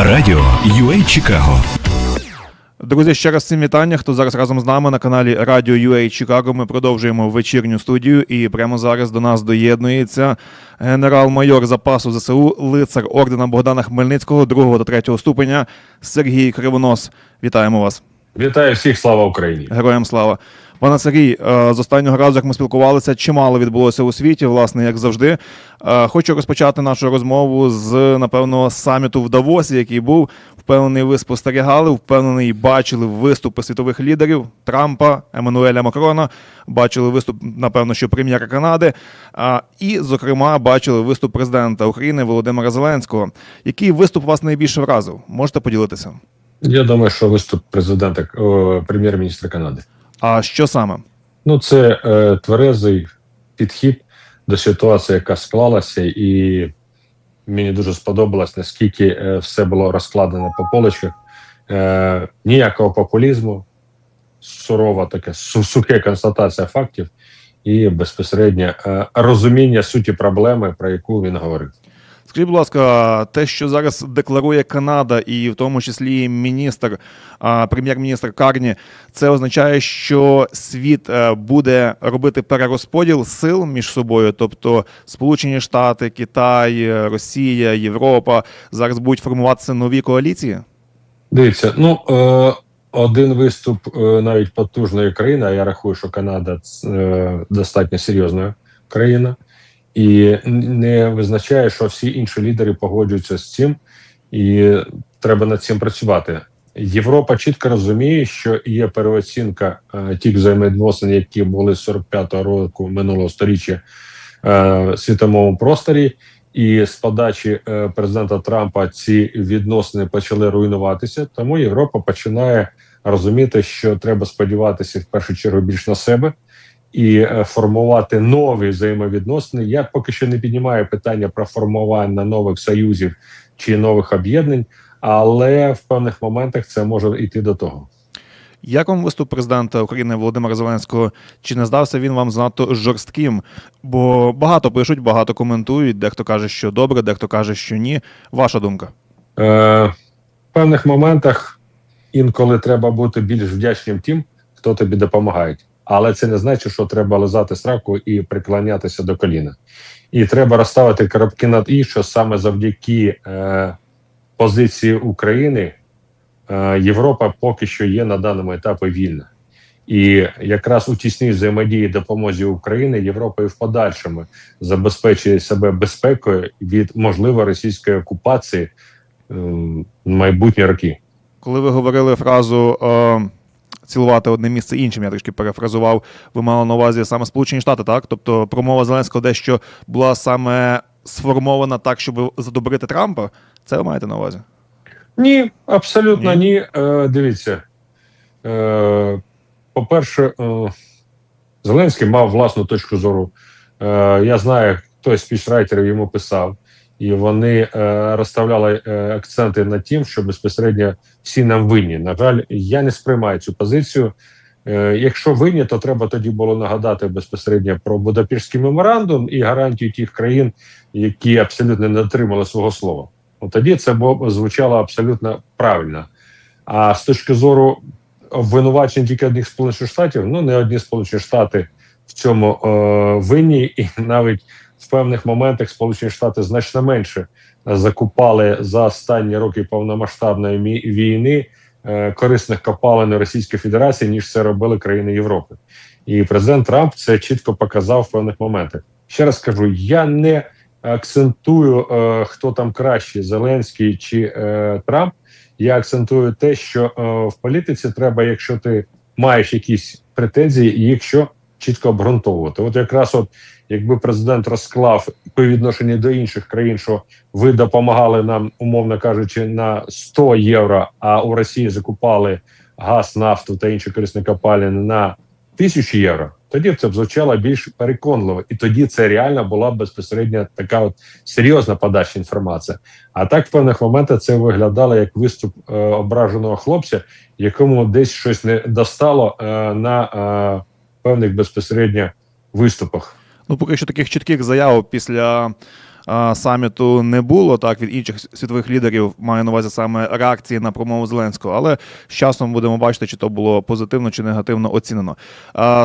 Радіо UA Чикаго Друзі, ще раз всім вітання. Хто зараз разом з нами на каналі Радіо UA Чикаго. Ми продовжуємо вечірню студію. І прямо зараз до нас доєднується генерал-майор запасу ЗСУ, лицар ордена Богдана Хмельницького, другого та третього ступеня Сергій Кривонос. Вітаємо вас. Вітаю всіх, слава Україні! Героям слава. Пане Сергій, е, з останнього разу, як ми спілкувалися, чимало відбулося у світі, власне, як завжди. Е, Хочу розпочати нашу розмову з, напевно, саміту в Давосі, який був. Впевнений, ви спостерігали, впевнений, бачили виступи світових лідерів Трампа, Еммануеля Макрона, бачили виступ, напевно, що прем'єра Канади, і, зокрема, бачили виступ президента України Володимира Зеленського. Який виступ вас найбільше вразив? Можете поділитися? Я думаю, що виступ президента прем'єр-міністра Канади. А що саме? Ну, це е, тверезий підхід до ситуації, яка склалася, і мені дуже сподобалось, наскільки е, все було розкладено по полочках. Е, ніякого популізму, сурова таке су- сухе констатація фактів і безпосередньо е, розуміння суті проблеми, про яку він говорив. Скажіть, будь ласка, те, що зараз декларує Канада, і в тому числі міністр, прем'єр-міністр Карні, це означає, що світ е, буде робити перерозподіл сил між собою, тобто Сполучені Штати, Китай, е, Росія, Європа зараз будуть формуватися нові коаліції. Дивіться, ну е, один виступ навіть потужної країни, а я рахую, що Канада достатньо серйозна країна, і не визначає, що всі інші лідери погоджуються з цим, і треба над цим працювати. Європа чітко розуміє, що є переоцінка е, тих взаємовідносин, які були з 45-го року минулого сторіччя е, в світовому просторі. І з подачі е, президента Трампа ці відносини почали руйнуватися. Тому Європа починає розуміти, що треба сподіватися в першу чергу більш на себе і е, формувати нові взаємовідносини. Я поки що не піднімаю питання про формування нових союзів чи нових об'єднань, але в певних моментах це може йти до того. Як вам виступ президента України Володимира Зеленського? Чи не здався він вам занадто жорстким? Бо багато пишуть, багато коментують. Дехто каже, що добре, дехто каже, що ні. Ваша думка? Е, в певних моментах інколи треба бути більш вдячним тим, хто тобі допомагає. Але це не значить, що треба лизати сраку і приклонятися до коліна. І треба розставити коробки над і, що саме завдяки е, позиції України е, Європа поки що є на даному етапі вільна. І якраз у тісній взаємодії допомозі України Європа і в подальшому забезпечує себе безпекою від можливо російської окупації е, майбутні роки. Коли ви говорили фразу е, цілувати одне місце іншим, я трішки перефразував, ви мали на увазі саме Сполучені Штати, так? Тобто промова Зеленського дещо була саме сформована так, щоб задобрити Трампа. Це ви маєте на увазі? Ні, абсолютно Ні? ні. Е, дивіться. Е, по-перше, е, Зеленський мав власну точку зору. Е, я знаю, хто з спічрайтерів йому писав, і вони е, розставляли е, акценти на тим, що безпосередньо всі нам винні. На жаль, я не сприймаю цю позицію. Е, якщо винні, то треба тоді було нагадати безпосередньо про Будапештський меморандум і гарантію тих країн, які абсолютно не дотримали свого слова. От тоді це звучало абсолютно правильно. А з точки зору обвинувачень тільки одних сполучених штатів, ну не одні сполучені штати в цьому е, винні, і навіть в певних моментах Сполучені Штати значно менше закупали за останні роки повномасштабної війни е, корисних копалин Російської Федерації, ніж це робили країни Європи. І президент Трамп це чітко показав в певних моментах. Ще раз кажу: я не акцентую, е, хто там краще, Зеленський чи е, Трамп. Я акцентую те, що е, в політиці треба, якщо ти маєш якісь претензії, їх що чітко обґрунтовувати. От якраз, от якби президент розклав по відношенню до інших країн, що ви допомагали нам, умовно кажучи, на 100 євро, а у Росії закупали газ, нафту та інші корисні копалини на тисячу євро. Тоді б це б звучало більш переконливо, і тоді це реально була безпосередньо така от серйозна подача інформації. А так в певних моментах це виглядало як виступ е, ображеного хлопця, якому десь щось не достало е, на е, певних безпосередньо виступах. Ну, поки що таких чітких заяв після саміту не було так від інших світових лідерів, маю на увазі саме реакції на промову Зеленського. Але з часом будемо бачити, чи то було позитивно чи негативно оцінено.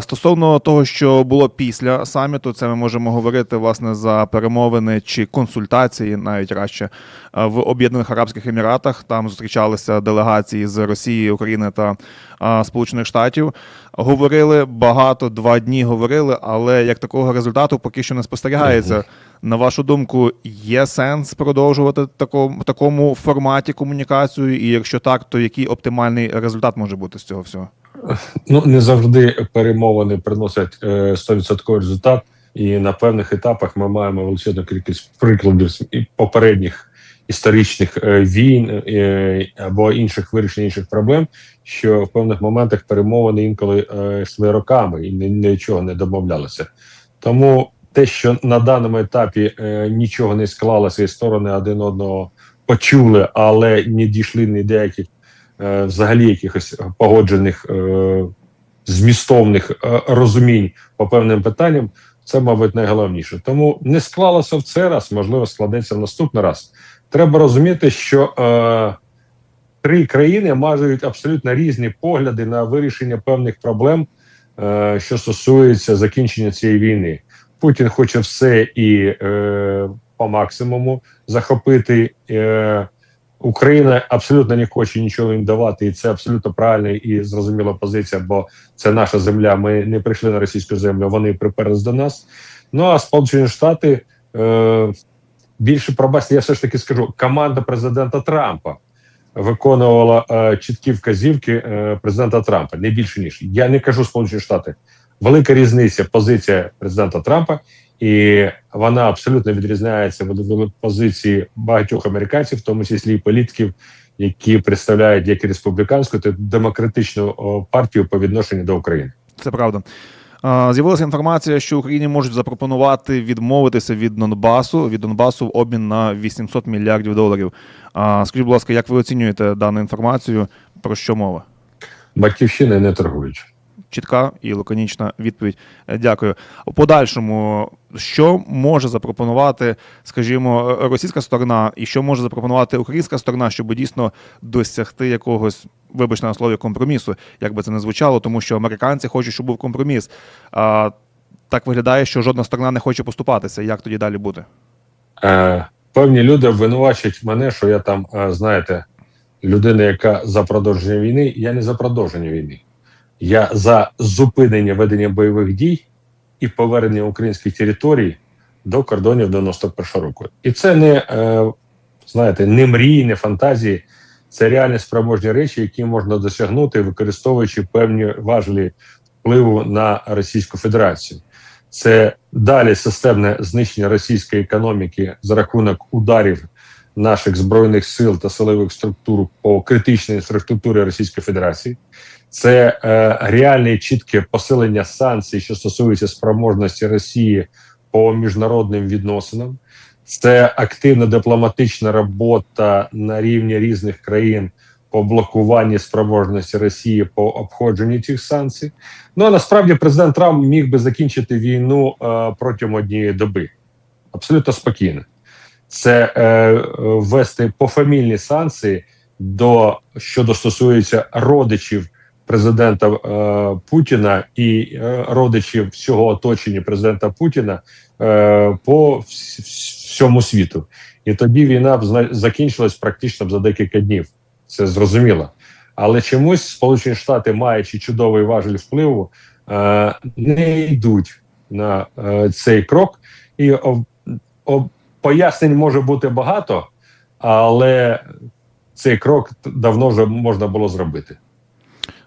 Стосовно того, що було після саміту, це ми можемо говорити власне за перемовини чи консультації, навіть краще в Об'єднаних Арабських Еміратах. Там зустрічалися делегації з Росії, України та Сполучених Штатів. Говорили багато, два дні говорили, але як такого результату поки що не спостерігається. На вашу думку, є сенс продовжувати в такому форматі комунікацію? І якщо так, то який оптимальний результат може бути з цього всього? Ну не завжди перемовини приносять е, 100% результат, і на певних етапах ми маємо величезну кількість прикладів попередніх історичних е, війн е, або інших вирішень інших проблем, що в певних моментах перемовини інколи е, йшли роками і нічого не домовлялося. Тому те, що на даному етапі е, нічого не склалося, і сторони один одного почули, але не дійшли ні до яких е, взагалі якихось погоджених е, змістовних е, розумінь по певним питанням, це, мабуть, найголовніше. Тому не склалося в цей раз, можливо, складеться в наступний раз. Треба розуміти, що е, три країни мають абсолютно різні погляди на вирішення певних проблем, е, що стосується закінчення цієї війни. Путін хоче все і е, по максимуму захопити. Е, Україна абсолютно не хоче нічого їм давати, і це абсолютно правильна і зрозуміла позиція, бо це наша земля. Ми не прийшли на російську землю, вони приперлись до нас. Ну а Сполучені Штати е, більше пробачте, я все ж таки скажу, команда президента Трампа виконувала е, чіткі вказівки е, президента Трампа, не більше ніж я не кажу Сполучені Штати. Велика різниця позиція президента Трампа, і вона абсолютно відрізняється від позиції багатьох американців, в тому числі і політиків, які представляють як і республіканську, так і демократичну партію по відношенню до України. Це правда. З'явилася інформація, що Україні можуть запропонувати відмовитися від Донбасу від Донбасу в обмін на 800 мільярдів доларів. Скажіть, будь ласка, як ви оцінюєте дану інформацію? Про що мова? Батьківщина не торгують. Чітка і лаконічна відповідь. Е, Дякую. У подальшому, що може запропонувати, скажімо, російська сторона, і що може запропонувати українська сторона, щоб дійсно досягти якогось, вибачте на слові, компромісу, як би це не звучало, тому що американці хочуть, щоб був компроміс. А так виглядає, що жодна сторона не хоче поступатися. Як тоді далі буде? Е, певні люди обвинувачують мене, що я там, е, знаєте, людина, яка за продовження війни. Я не за продовження війни. Я за зупинення ведення бойових дій і повернення українських територій до кордонів 91 року. І це не е, знаєте, не мрії, не фантазії, це реальні спроможні речі, які можна досягнути, використовуючи певні важелі впливу на Російську Федерацію. Це далі системне знищення російської економіки за рахунок ударів наших збройних сил та силових структур по критичній інфраструктурі Російської Федерації. Це е, реальне чітке посилення санкцій, що стосується спроможності Росії по міжнародним відносинам. Це активна дипломатична робота на рівні різних країн по блокуванні спроможності Росії по обходженню цих санкцій. Ну а насправді президент Трамп міг би закінчити війну е, протягом однієї доби абсолютно спокійно. Це е, ввести пофамільні санкції до щодо стосується родичів президента е, Путіна і е, родичів всього оточення президента Путіна е, по вс- вс- всьому світу. І тоді війна б зна- закінчилась практично за декілька днів. Це зрозуміло. Але чомусь Сполучені Штати, маючи чудовий важель впливу, е, не йдуть на е, цей крок. І об, об, пояснень може бути багато, але цей крок давно вже можна було зробити.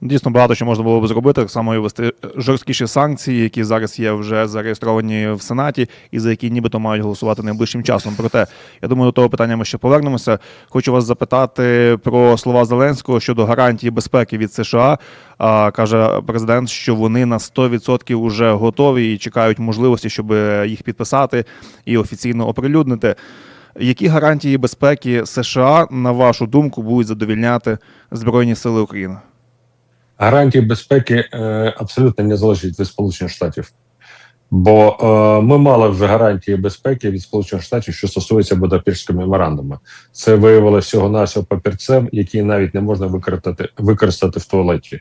Дійсно, багато що можна було б зробити, так само і ввести жорсткіші санкції, які зараз є вже зареєстровані в Сенаті, і за які нібито мають голосувати найближчим часом. Проте, я думаю, до того питання ми ще повернемося. Хочу вас запитати про слова Зеленського щодо гарантії безпеки від США. А, каже президент, що вони на 100% вже готові і чекають можливості, щоб їх підписати і офіційно оприлюднити. Які гарантії безпеки США, на вашу думку, будуть задовільняти Збройні Сили України? Гарантії безпеки е, абсолютно не залежать від Сполучених Штатів. Бо е, ми мали вже гарантії безпеки від Сполучених Штатів, що стосується Будапештського меморандуму. Це виявилося всього навсього папірцем, який навіть не можна використати використати в туалеті.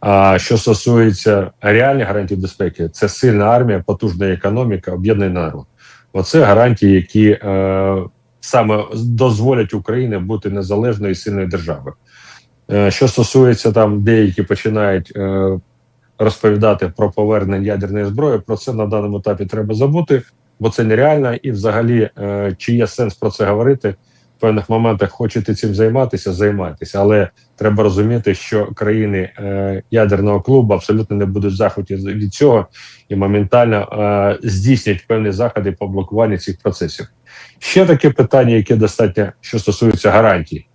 А що стосується реальних гарантій безпеки, це сильна армія, потужна економіка, об'єднаний народ. Оце гарантії, які е, саме дозволять Україні бути незалежною і сильною державою. Е, що стосується там, деякі починають е, розповідати про повернення ядерної зброї, про це на даному етапі треба забути, бо це нереально, і взагалі, е, чи є сенс про це говорити в певних моментах, хочете цим займатися, займайтеся, але треба розуміти, що країни ядерного клубу абсолютно не будуть захваті від цього і моментально здійснять певні заходи по блокуванню цих процесів. Ще таке питання, яке достатньо що стосується гарантій.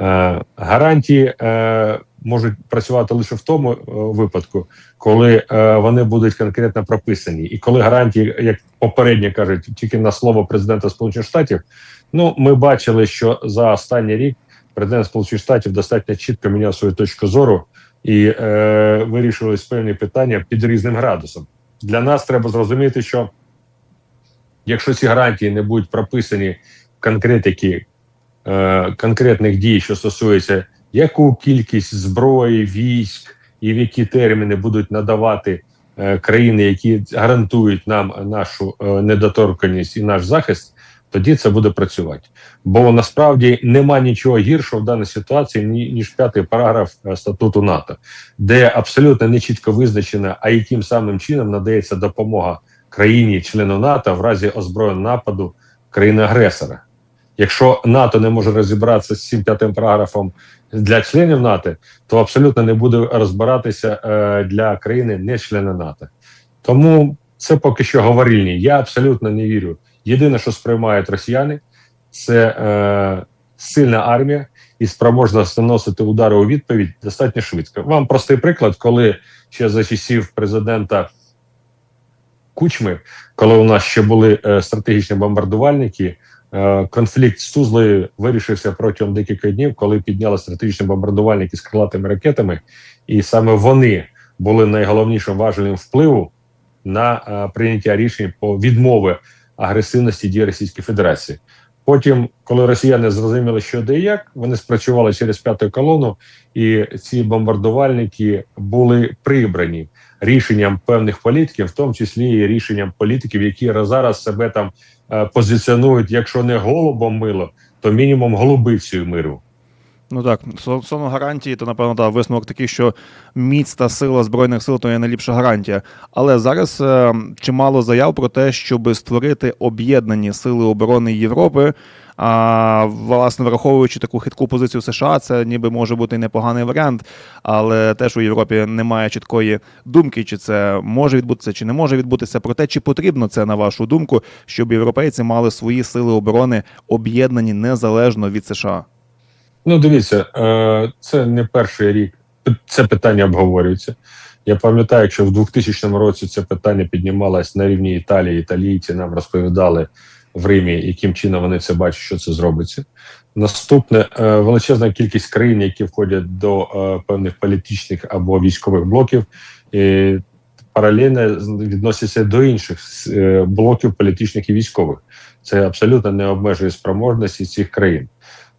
Е, гарантії е, можуть працювати лише в тому е, випадку, коли вони будуть конкретно прописані, і коли гарантії, як попередньо кажуть, тільки на слово президента Сполучених Штатів. Ну, ми бачили, що за останній рік президент Сполучених Штатів достатньо чітко міняв свою точку зору і е, вирішувались певні питання під різним градусом. Для нас треба зрозуміти, що якщо ці гарантії не будуть прописані в конкретики е, конкретних дій, що стосується яку кількість зброї, військ і в які терміни будуть надавати е, країни, які гарантують нам нашу е, недоторканність і наш захист, тоді це буде працювати. Бо насправді нема нічого гіршого в даній ситуації, ніж п'ятий параграф статуту НАТО, де абсолютно не чітко визначено, а яким самим чином надається допомога країні члену НАТО в разі озброєного нападу країни-агресора. Якщо НАТО не може розібратися з цим п'ятим параграфом для членів НАТО, то абсолютно не буде розбиратися е, для країни не члена НАТО. Тому це поки що говорильні. Я абсолютно не вірю. Єдине, що сприймають росіяни, це е, сильна армія і спроможна наносити удари у відповідь достатньо швидко. Вам простий приклад, коли ще за часів президента Кучми, коли у нас ще були е, стратегічні бомбардувальники, конфлікт з Тузлою вирішився протягом декілька днів, коли підняли стратегічні бомбардувальники з крилатими ракетами, і саме вони були найголовнішим важелем впливу на е, прийняття рішень по відмови агресивності дії Російської Федерації. Потім, коли росіяни зрозуміли, що де як, вони спрацювали через п'яту колону, і ці бомбардувальники були прибрані рішенням певних політиків, в тому числі і рішенням політиків, які зараз себе там е, позиціонують, якщо не голубом мило, то мінімум голубицею миру. Ну так, стосовно гарантії, то напевно так, висновок такий, що міць та сила збройних сил то є найліпша гарантія. Але зараз е, чимало заяв про те, щоб створити об'єднані сили оборони Європи. А власне, враховуючи таку хитку позицію США, це ніби може бути непоганий варіант, але теж у Європі немає чіткої думки, чи це може відбутися, чи не може відбутися. Про те, чи потрібно це на вашу думку, щоб європейці мали свої сили оборони об'єднані незалежно від США. Ну, дивіться, е, це не перший рік. Це питання обговорюється. Я пам'ятаю, якщо в 2000 році це питання піднімалось на рівні Італії, італійці нам розповідали в Римі, яким чином вони це бачать, що це зробиться. Наступне е, величезна кількість країн, які входять до е, певних політичних або військових блоків, і паралельно відносяться до інших блоків політичних і військових. Це абсолютно не обмежує спроможності цих країн.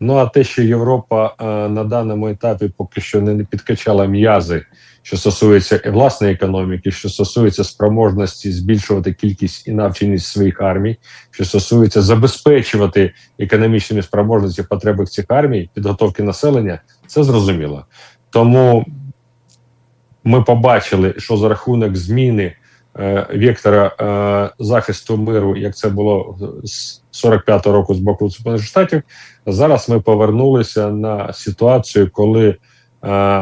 Ну а те, що Європа е, на даному етапі поки що не підкачала м'язи, що стосується власної економіки, що стосується спроможності збільшувати кількість і навченість своїх армій, що стосується забезпечувати економічними спроможності потреби цих армій, підготовки населення, це зрозуміло. Тому ми побачили, що за рахунок зміни е, вектора е, захисту миру, як це було з 45-го року з боку Сполучених Штатів, зараз ми повернулися на ситуацію, коли е,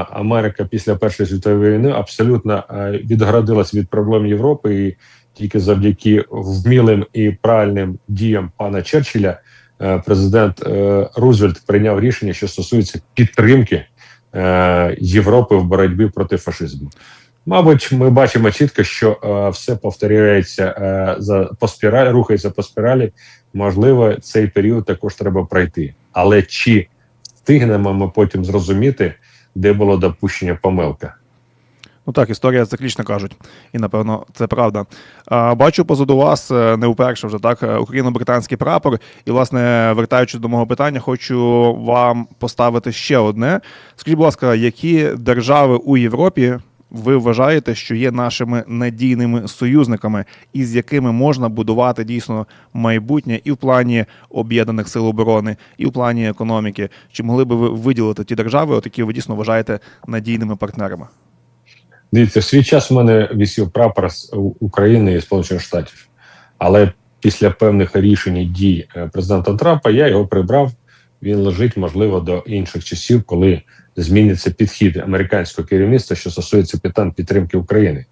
Америка після Першої світової війни абсолютно е, відгородилась від проблем Європи, і тільки завдяки вмілим і правильним діям пана Черчилля, е, президент е, Рузвельт прийняв рішення, що стосується підтримки е, Європи в боротьбі проти фашизму. Мабуть, ми бачимо чітко, що е, все повторюється е, за по спіралі, рухається по спіралі. Можливо, цей період також треба пройти. Але чи встигнемо ми потім зрозуміти, де було допущення помилка? Ну так, історія циклічна кажуть, і напевно це правда. А, бачу позаду вас е, не вперше вже так україно-британський прапор. І, власне, вертаючись до мого питання, хочу вам поставити ще одне. Скажіть, будь ласка, які держави у Європі ви вважаєте, що є нашими надійними союзниками, і з якими можна будувати дійсно майбутнє і в плані об'єднаних сил оборони, і в плані економіки? Чи могли би ви виділити ті держави, от які ви дійсно вважаєте надійними партнерами? Дивіться, в свій час у мене висів прапор з України і Сполучених Штатів. Але після певних рішень і дій е, президента Трампа я його прибрав. Він лежить, можливо, до інших часів, коли зміниться підхід американського керівництва, що стосується питань підтримки України.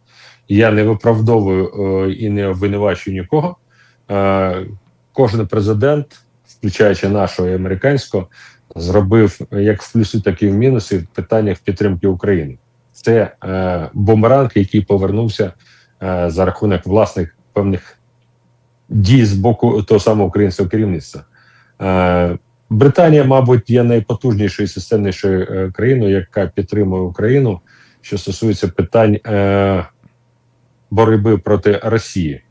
Я не виправдовую е, і не обвинувачую нікого. Е, кожен президент, включаючи нашого і американського, зробив як в плюси, так і в мінуси в питаннях підтримки України. Це е, бумеранг, який повернувся е, за рахунок власних певних дій з боку того самого українського керівництва. Британія, мабуть, є найпотужнішою системнішою е, країною, яка підтримує Україну, що стосується питань е, боротьби проти Росії.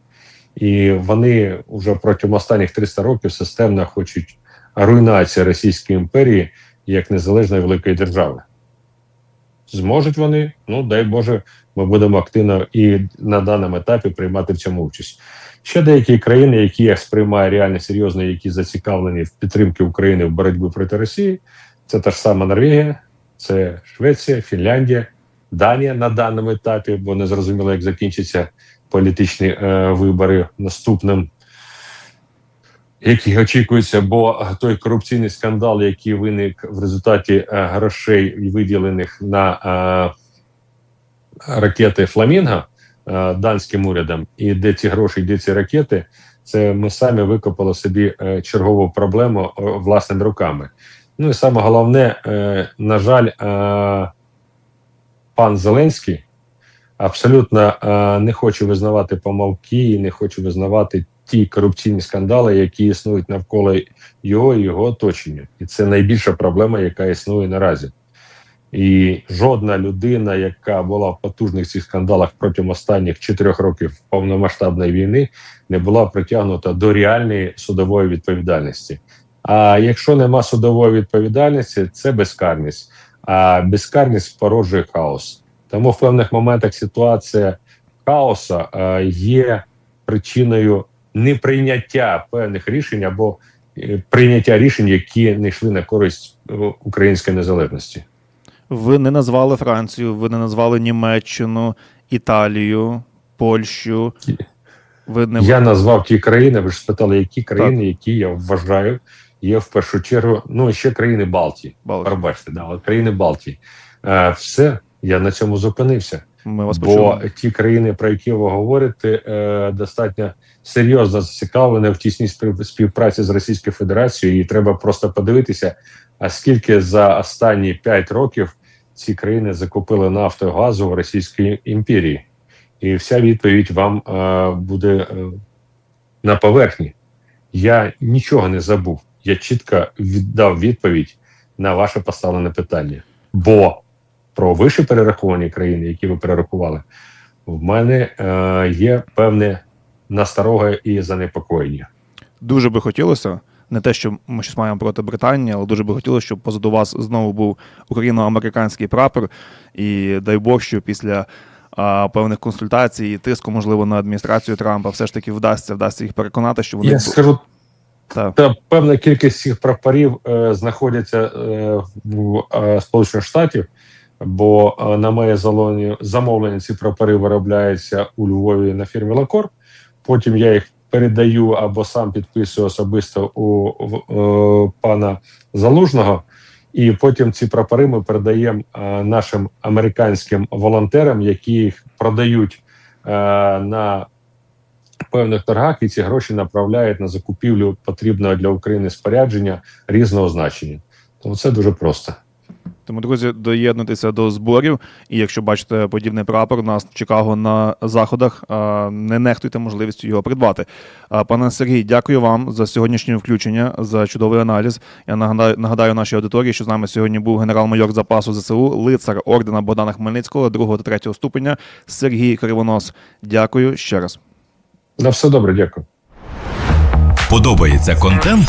І вони вже протягом останніх 300 років системно хочуть руйнації Російської імперії як незалежної великої держави. Зможуть вони, ну дай Боже, ми будемо активно і на даному етапі приймати в цьому участь. Ще деякі країни, які я сприймаю реально серйозно, які зацікавлені в підтримці України в боротьбі проти Росії, це та ж сама Норвегія, це Швеція, Фінляндія, Данія на даному етапі, бо не зрозуміло, як закінчаться політичні е, вибори наступним, які очікуються, бо той корупційний скандал, який виник в результаті е, грошей, виділених на е, ракети Фламінго е, данським урядом, і де ці гроші, де ці ракети, це ми самі викопали собі е, чергову проблему е, власними руками. Ну і саме головне, е, на жаль, е, пан Зеленський абсолютно е, не хоче визнавати помилки і не хоче визнавати ті корупційні скандали, які існують навколо його і його оточення. І це найбільша проблема, яка існує наразі. І жодна людина, яка була в потужних цих скандалах протягом останніх чотирьох років повномасштабної війни, не була притягнута до реальної судової відповідальності. А якщо нема судової відповідальності, це безкарність. А безкарність породжує хаос. Тому в певних моментах ситуація хаоса е, є причиною неприйняття певних рішень або е, прийняття рішень, які не йшли на користь е, української незалежності. Ви не назвали Францію, ви не назвали Німеччину, Італію, Польщу. Ви не Я назвав ті країни. Ви ж спитали, які країни, які я вважаю, є в першу чергу. Ну ще країни Балтії. Балтії. Пробачте, да, от країни Балтії. Е, все, я на цьому зупинився. Ми вас Бо почули. ті країни, про які ви говорите, е, достатньо серйозно зацікавлені в тісній спів- співпраці з Російською Федерацією, і треба просто подивитися, а скільки за останні 5 років ці країни закупили нафту і газу в Російській імперії. І вся відповідь вам е, буде е, на поверхні. Я нічого не забув. Я чітко віддав відповідь на ваше поставлене питання. Бо про вище перераховані країни, які ви перерахували, в мене е, є певне насторога і занепокоєння. Дуже би хотілося, не те, що ми щось маємо проти Британії, але дуже би хотілося, щоб позаду вас знову був україно-американський прапор. І дай Бог, що після а, певних консультацій і тиску, можливо, на адміністрацію Трампа, все ж таки вдасться, вдасться їх переконати, що вони Я скажу, та, та певна кількість цих прапорів е, знаходяться е, в е, Сполучених Штатів, бо е, на моє замовлення ці прапори виробляються у Львові на фірмі Лакор. Потім я їх передаю або сам підписую особисто у е, пана Залужного. І потім ці прапори ми передаємо е, нашим американським волонтерам, які їх продають е, на певних торгах, і ці гроші направляють на закупівлю потрібного для України спорядження різного значення. Тому це дуже просто. Тому, друзі, доєднуйтеся до зборів. І якщо бачите подібний прапор у нас в Чикаго на заходах, не нехтуйте можливістю його придбати. Пане Сергій, дякую вам за сьогоднішнє включення, за чудовий аналіз. Я нагадаю, нагадаю нашій аудиторії, що з нами сьогодні був генерал-майор запасу ЗСУ, лицар ордена Богдана Хмельницького, другого та третього ступеня Сергій Кривонос. Дякую ще раз. На все добре, дякую. Подобається контент?